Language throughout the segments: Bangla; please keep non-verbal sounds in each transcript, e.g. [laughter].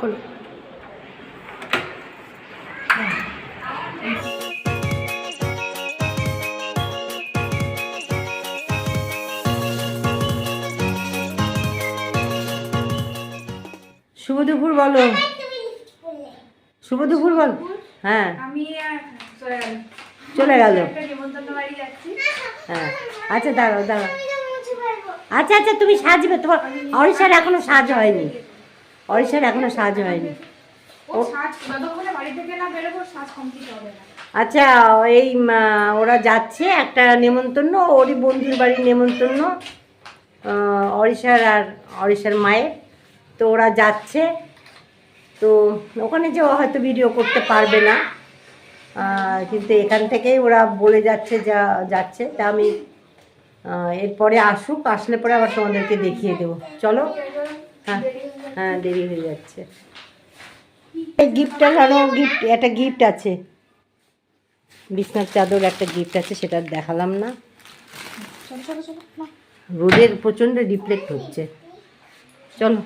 খোলো শুভ দুপুর বলো। শুভ দুপুর বল। হ্যাঁ। চলে গেল। হ্যাঁ। আচ্ছা দাঁড়াও দাঁড়াও। আচ্ছা আচ্ছা তুমি সাজবে। তোমার অরিষার এখনও সাজ হয়নি। অরিষার এখনও সাজ হয়নি। আচ্ছা এই ওরা যাচ্ছে একটা নেমন্তন্ন ওরই বন্ধুর বাড়ির নেমন্তন্ন আহ, অরিষার আর অরিষার মায়ের। তো ওরা যাচ্ছে। তো ওখানে যে হয়তো ভিডিও করতে পারবে না। কিন্তু এখান থেকেই ওরা বলে যাচ্ছে যা যাচ্ছে। তা আমি এরপরে আসুক, আসলে পরে আবার তোমাদেরকে দেখিয়ে দেবো। চলো? হ্যাঁ হ্যাঁ দেরি হয়ে যাচ্ছে। এই গিফটটা জানো গিফট, একটা গিফট আছে। বিছনার চাদর একটা গিফট আছে, সেটা দেখালাম না। রোদের প্রচণ্ড রিফ্লেক্ট হচ্ছে। চলো।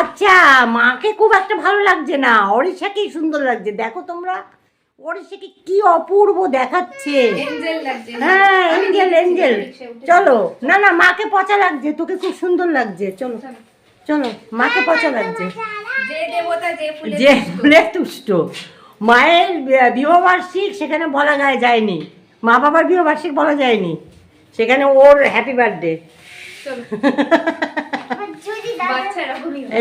আচ্ছা মাকে খুব একটা ভালো লাগছে না। অরিষাকেই সুন্দর লাগছে। দেখো তোমরা অরিষাকে কি অপূর্ব দেখাচ্ছে। হ্যাঁ এঞ্জেল এঞ্জেল চলো না না মাকে পচা লাগছে তোকে খুব সুন্দর লাগছে। চলো চলো। মাকে পচা লাগছে। যে যে ফুলে তুষ্ট। মায়ের বিবাহবার্ষিক সেখানে বলা যায় যায়নি। মা বাবার বিবাহবার্ষিক বলা যায়নি। সেখানে ওর হ্যাপি বার্থডে চলো। [laughs]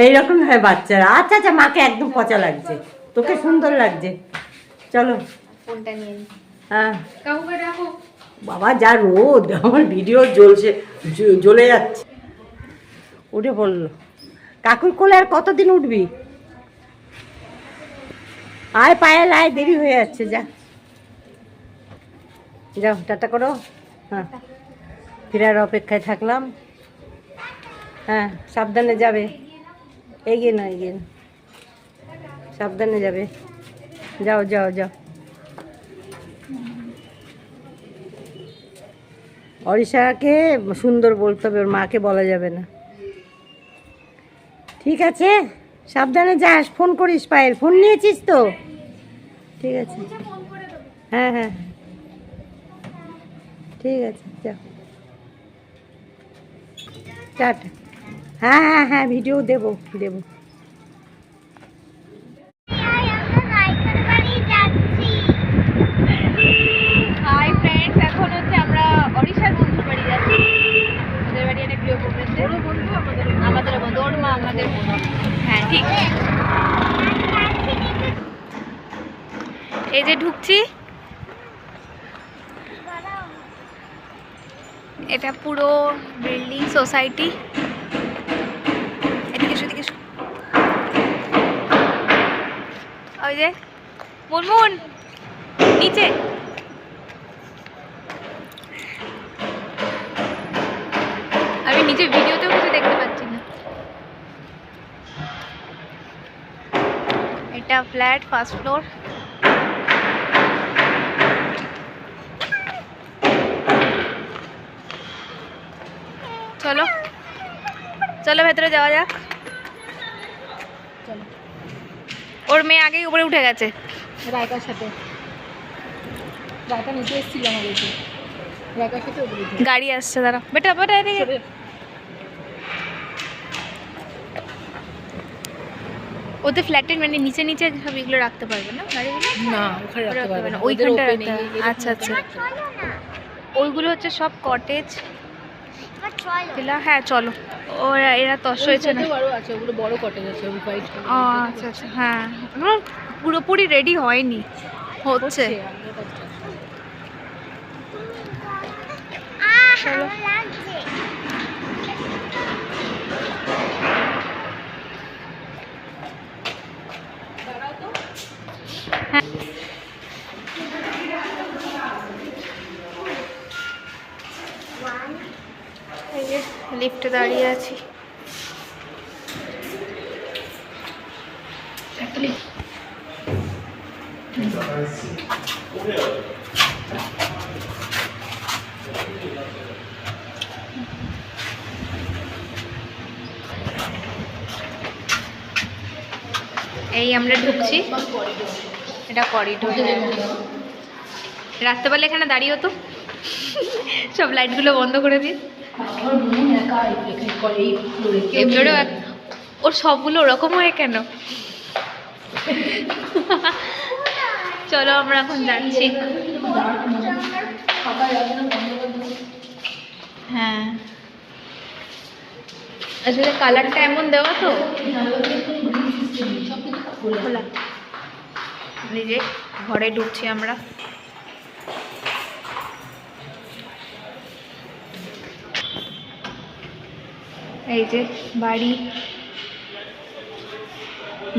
এইরকম হয় বাচ্চারা। আচ্ছা আচ্ছা মাকে একদম পচা লাগছে। তোকে সুন্দর লাগছে। চলো। হ্যাঁ। বাবা যা রোদ আমার ভিডিও জ্বলছে জ্বলে যাচ্ছে। উঠে পড়ল। কাকুর কোলে আর কতদিন উঠবি? আয় পায়েল আয় দেরি হয়ে যাচ্ছে যা। যাও টাটা করো। হ্যাঁ। ফেরার অপেক্ষায় থাকলাম। হ্যাঁ সাবধানে যাবে। এগিয়ে না এগিয়ে না। সাবধানে যাবে। যাও যাও যাও। অরিষাকে সুন্দর বলতে হবে, ওর মাকে বলা যাবে না। ঠিক আছে? সাবধানে যাস, ফোন করিস পায়ের ফোন নিয়েছিস তো? ঠিক আছে। হ্যাঁ হ্যাঁ। ঠিক আছে যাও টাটা। হ্যাঁ হ্যাঁ হ্যাঁ ভিডিও দেবো দেবো। হাই ফ্রেন্ডস এখন হচ্ছে আমরা ওড়িশার বন্ধুর বাড়ি যাচ্ছি। ওদের বাড়ি একটা গৃহ প্রবেশে বন্ধু আমাদের আমাদের বন্ধু আমাদের হ্যাঁ ঠিক। এই যে ঢুকছি। এটা পুরো বিল্ডিং সোসাইটি এদিকে এসো, এদিকে এসো। ওই যে মুনমুন নিচে আমি নিচে ভিডিওতেও কিছু দেখতে পাচ্ছি না এটা ফ্ল্যাট ফার্স্ট ফ্লোর চলো চলো ভেতরে যাওয়া যাক চলো ওর মেয়ে আগেই উপরে উঠে গেছে। রায়কার সাথে। রায়কা নিচে এসেছিল আমাদেরকে রায়কার সাথে গাড়ি আসছে দাঁড়া বেটা বেটা এদিকে। ওতে ফ্ল্যাটের মানে নিচে নিচে সব এগুলো রাখতে পারবে না গাড়িগুলো? না ওখানে রাখতে পারবে না। ওইখানটা রাখতে আচ্ছা, আচ্ছা। ওইগুলো হচ্ছে সব কটেজ হ্যাঁ চলো। ওরা এরা তস হয়েছে না। আছে ওগুলো বড় কটেজ আছে ওই ও আচ্ছা আচ্ছা হ্যাঁ। পুরোপুরি রেডি হয়নি হচ্ছে। চলো। হ্যাঁ এই লিফটে দাঁড়িয়ে আছি। এই আমরা ঢুকছি। এটা করিডোর রাত্রেবেলা এখানে দাঁড়িয়ে হতো। সব লাইটগুলো বন্ধ করে দিন। এগুলোরও ওর সবগুলো ওরকম হয় কেন? চলো আমরা এখন যাচ্ছি। হ্যাঁ। আসলে কালারটা এমন দেওয়া তো। নিজে ঘরে ঢুকছি আমরা। এই যে বাড়ি।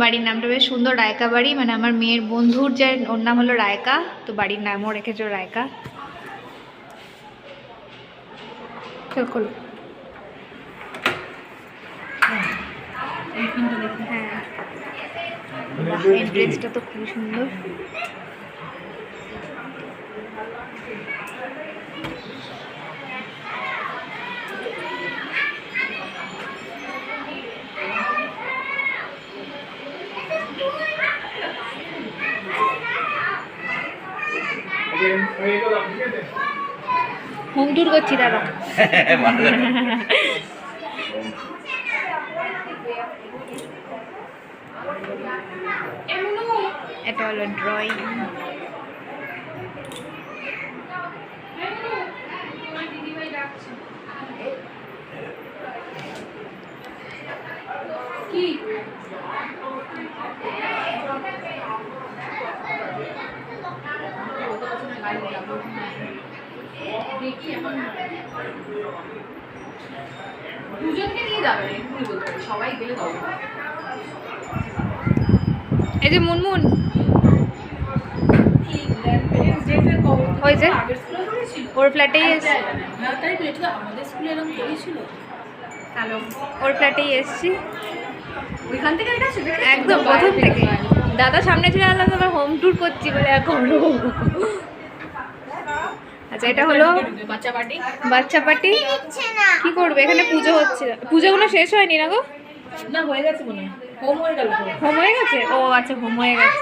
বাড়ির নামটা বেশ সুন্দর রায়কা বাড়ি। মানে আমার মেয়ের বন্ধুর যে ওর নাম হলো রায়কা তো বাড়ির নামও রেখেছো রায়কা। চল খোলো হ্যাঁ। তো খুবই সুন্দর। হোম ট্যুর করছি দাদা এটা হলো ড্রয়িং এই যে মুনমুন। ওর ফ্ল্যাটেই ওর ফ্ল্যাটেই এসছি। একদম প্রথম থেকে। দাদা সামনে আলাদা আমরা হোম ট্যুর করছি বলে এখন আচ্ছা এটা হলো বাচ্চা পার্টি বাচ্চা পার্টি কি করবে? এখানে পুজো হচ্ছে। পুজোগুলো শেষ হয়নি না গো? না হয়ে গেছে মনে হোম হয়ে গেল হোম হয়ে গেছে? ও আচ্ছা হোম হয়ে গেছে।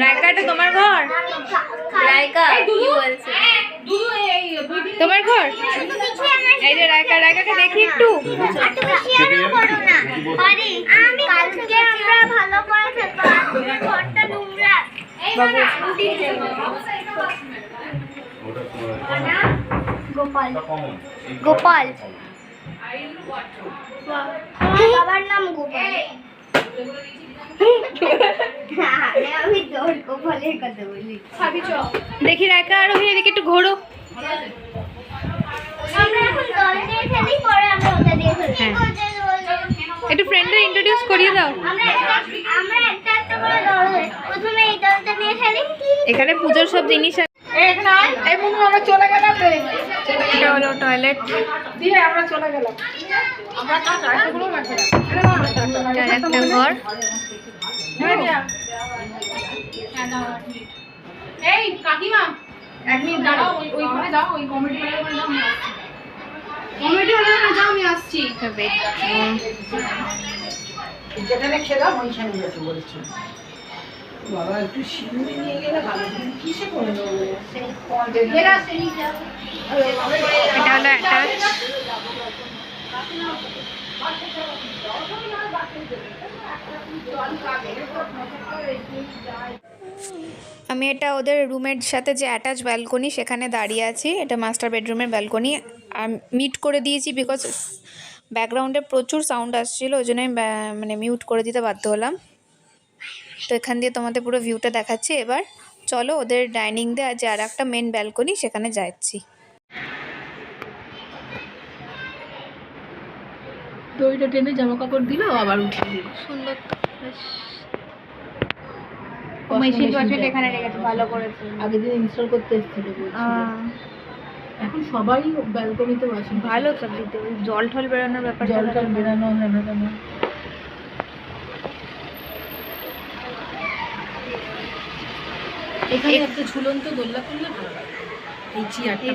রায়কা এটা তোমার ঘর? রায়কা তোমার ঘর? এই যে রায়কা রায়কাকে দেখি একটু। কালকে আমরা ভালো করে ঘরটা নোংরা। বাবু গোপাল। গোপাল। বাবার নাম গোপাল। দেখি রায়কা আর ওই এদিকে একটু ঘোরো। একটু ফ্রেন্ডদের ইন্ট্রোডিউস করিয়ে দাও। আমরা একটা আমরা একটা একটা করে দল হই। প্রথমে এই দলটা নিয়ে খেলি এখানে পুজোর সব জিনিস আছে। এই আমরা চলে গেলাম এটা হলো টয়লেট দিয়ে আমরা চলে গেলাম। আমরা কাজ আরেকগুলো রাখলাম এটা একটা ঘর। এই কাকিমা এক মিনিট দাঁড়াও। ওই যাও ওই কমিটি ওয়ালার ওখানে যাও আমি আসছি কমিটি ওয়ালার ওখানে যাও আমি আসছি। যেখানে খেলাম ওইখানে যেতে বলছি। বাবা একটু শিউরে নিয়ে গেলে ভালো কিসে করে নেব? এটা হলো অ্যাটাচ আমি এটা ওদের রুমের সাথে যে অ্যাটাচ ব্যালকনি সেখানে দাঁড়িয়ে আছি। এটা মাস্টার বেডরুমের ব্যালকনি মিট করে দিয়েছি বিকজ ব্যাকগ্রাউন্ডে প্রচুর সাউন্ড আসছিল ওই জন্য আমি মানে মিউট করে দিতে বাধ্য হলাম। তো এখান দিয়ে তোমাদের পুরো ভিউটা দেখাচ্ছি। এবার চলো ওদের ডাইনিং দিয়ে যে আর একটা মেন ব্যালকনি সেখানে যাচ্ছি। দড়িটা টেনে জামা কাপড় দিল আবার উঠিয়ে দিল। সুন্দর মেশিন এখানে রেখেছে ভালো করেছে। আগের দিন ইনস্টল করতে এসেছিল এখন সবাই ব্যালকনিতে ওয়াশিং ভালো তো জল ঠল বেরোনোর ব্যাপার জল টল বেরানো বেরানো এখানে একটা ঝুলন্ত দোল্লা করলে ভালো এই চেয়ারটা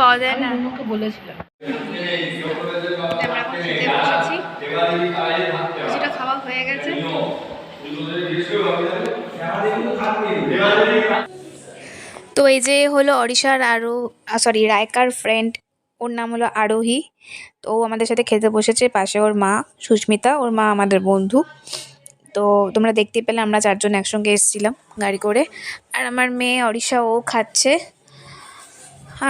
পাওয়া যায় না। আমাকে বলেছিলাম। তো এই যে হলো অরিশার আরও সরি রায়কার ফ্রেন্ড ওর নাম হলো আরোহী। তো ও আমাদের সাথে খেতে বসেছে, পাশে ওর মা, সুস্মিতা, ওর মা আমাদের বন্ধু। তো তোমরা দেখতে পেলে আমরা চারজন একসঙ্গে এসেছিলাম গাড়ি করে। আর আমার মেয়ে অরিশা, ও খাচ্ছে।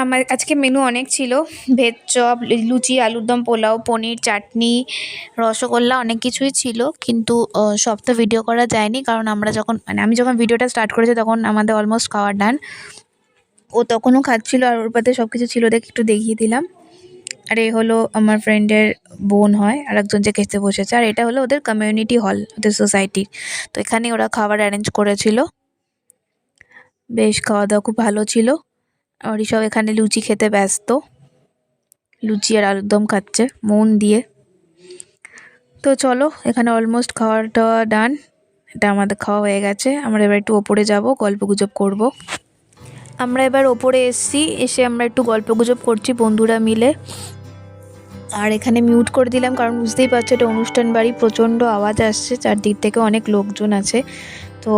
আমার আজকে মেনু অনেক ছিল। ভেজ চপ, লুচি, আলুর দম, পোলাও, পনির, চাটনি, রসগোল্লা অনেক কিছুই ছিল। কিন্তু সব তো ভিডিও করা যায়নি কারণ আমরা যখন মানে আমি যখন ভিডিওটা স্টার্ট করেছি তখন আমাদের অলমোস্ট খাওয়ার ডান ও তখনও খাচ্ছিল আর ওর পাতে সব কিছু ছিল দেখে একটু দেখিয়ে দিলাম। আর এই হলো আমার ফ্রেন্ডের বোন হয়, আর একজন যে খেতে বসেছে। আর এটা হলো ওদের কমিউনিটি হল ওদের সোসাইটির তো এখানে ওরা খাবার অ্যারেঞ্জ করেছিল। বেশ খাওয়া দাওয়া খুব ভালো ছিল। আর সব এখানে লুচি খেতে ব্যস্ত। লুচি আর আলুর দম খাচ্ছে, মন দিয়ে। তো চলো, এখানে অলমোস্ট খাওয়ার টাওয়া ডান এটা আমাদের খাওয়া হয়ে গেছে। আমরা এবার একটু ওপরে যাব, গল্প গুজব করব। আমরা এবার ওপরে এসছি, এসে আমরা একটু গল্প গুজব করছি বন্ধুরা মিলে। আর এখানে মিউট করে দিলাম, কারণ বুঝতেই পারছ এটা অনুষ্ঠান বাড়ি, প্রচণ্ড আওয়াজ আসছে, চারদিক থেকে অনেক লোকজন আছে। তো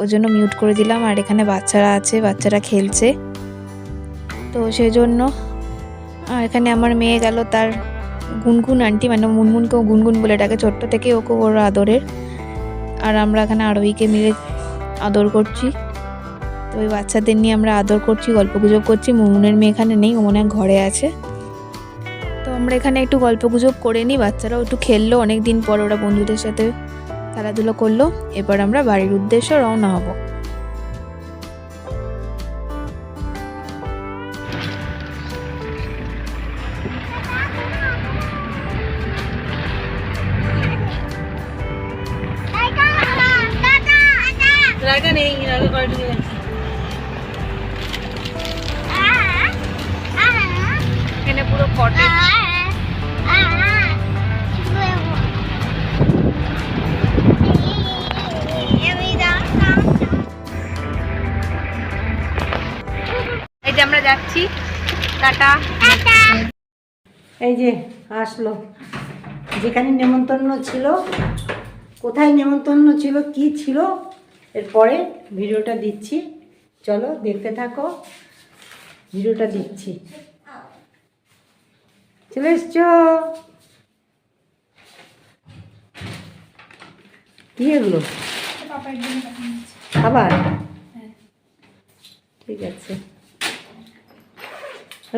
ওই জন্য মিউট করে দিলাম। আর এখানে বাচ্চারা আছে, বাচ্চারা খেলছে। তো সেই জন্য আর এখানে আমার মেয়ে গেল তার গুনগুন আন্টি মানে মুনমুনকেও গুনগুন বলে ডাকে, ছোট্ট থেকে ওকে ওর আদরের। আর আমরা এখানে আরোহীকে মিলে আদর করছি। তো ওই বাচ্চাদের নিয়ে আমরা আদর করছি গল্প গুজব করছি। মুনমুনের মেয়ে এখানে নেই, ও মনে ঘরে আছে। তো আমরা এখানে একটু গল্প গুজব করে নিই, বাচ্চারাও একটু খেললো অনেক দিন পর ওরা বন্ধুদের সাথে খেলাধুলো করল। এবার আমরা বাড়ির উদ্দেশ্যে রওনা হব। এখানে পুরো কটেজ এই যে আমরা যাচ্ছি। টাটা। এই যে আসলো। যেখানে নেমন্তন্ন ছিল, কোথায় নেমন্তন্ন ছিল, কি ছিল এরপরে ভিডিওটা দিচ্ছি। চলো দেখতে থাকো। ভিডিওটা দিচ্ছি। চলে এসছো? কি এগুলো? আবার ঠিক আছে।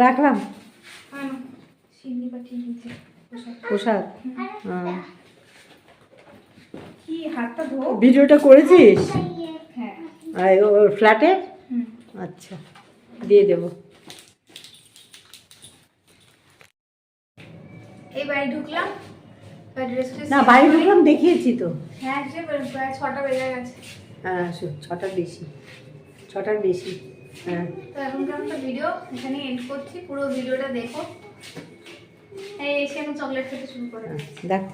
রাখলাম। প্রসাদ। হ্যাঁ। কি হাতটা ধো। ভিডিওটা করেছিস? হ্যাঁ। আর ওর ফ্ল্যাটে আচ্ছা দিয়ে দেব। এই বাড়ি ঢুকলাম। না বাড়ি ঢুকলাম দেখিয়েছি তো। হ্যাঁ যে প্রায় ছটা বেজে গেছে। হ্যাঁ ছটার বেশি। ছটার বেশি হ্যাঁ। তো এখনকার মতো ভিডিও এখানে এন্ড করছি। পুরো ভিডিওটা দেখো। এই এসে আমি চকলেট খেতে শুরু করে হ্যাঁ, দেখো।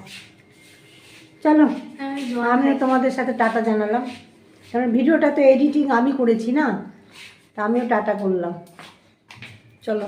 চলো আমি আমিও তোমাদের সাথে টাটা জানালাম। কারণ ভিডিওটা তো এডিটিং আমি করেছি না তা আমিও টাটা করলাম। চলো।